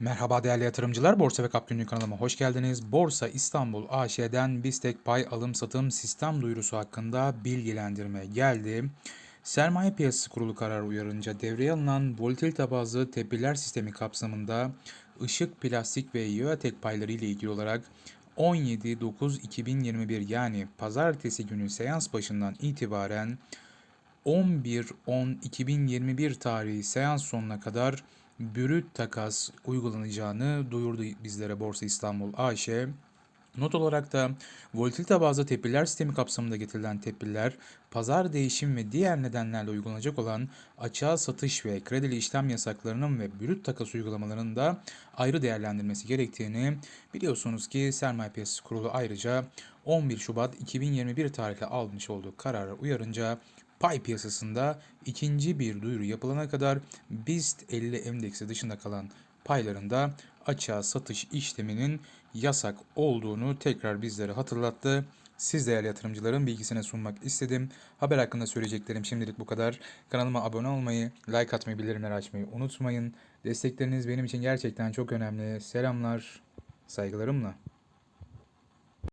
Merhaba değerli yatırımcılar, Borsa ve Kap Günlüğü kanalıma hoş geldiniz. Borsa İstanbul AŞ'den BISTEK pay alım satım sistem duyurusu hakkında bilgilendirme geldi. Sermaye Piyasası Kurulu kararı uyarınca devreye alınan volatilite bazlı tepkiler sistemi kapsamında ışık, plastik ve Yoatek payları ile ilgili olarak 17.9.2021 yani pazartesi günü seans başından itibaren 11.10.2021 tarihi seans sonuna kadar brüt takas uygulanacağını duyurdu bizlere Borsa İstanbul AŞ. Not olarak da volatilite bazlı tepkiler sistemi kapsamında getirilen tepkiler, pazar değişim ve diğer nedenlerle uygulanacak olan açığa satış ve kredili işlem yasaklarının ve brüt takas uygulamalarının da ayrı değerlendirmesi gerektiğini biliyorsunuz ki Sermaye Piyasası Kurulu ayrıca 11 Şubat 2021 tarihli almış olduğu karara uyarınca pay piyasasında ikinci bir duyuru yapılana kadar BIST 50 endeksi dışında kalan paylarında açığa satış işleminin yasak olduğunu tekrar bizlere hatırlattı. Siz değerli yatırımcıların bilgisine sunmak istedim. Haber hakkında söyleyeceklerim şimdilik bu kadar. Kanalıma abone olmayı, like atmayı, bildirimleri açmayı unutmayın. Destekleriniz benim için gerçekten çok önemli. Selamlar, saygılarımla.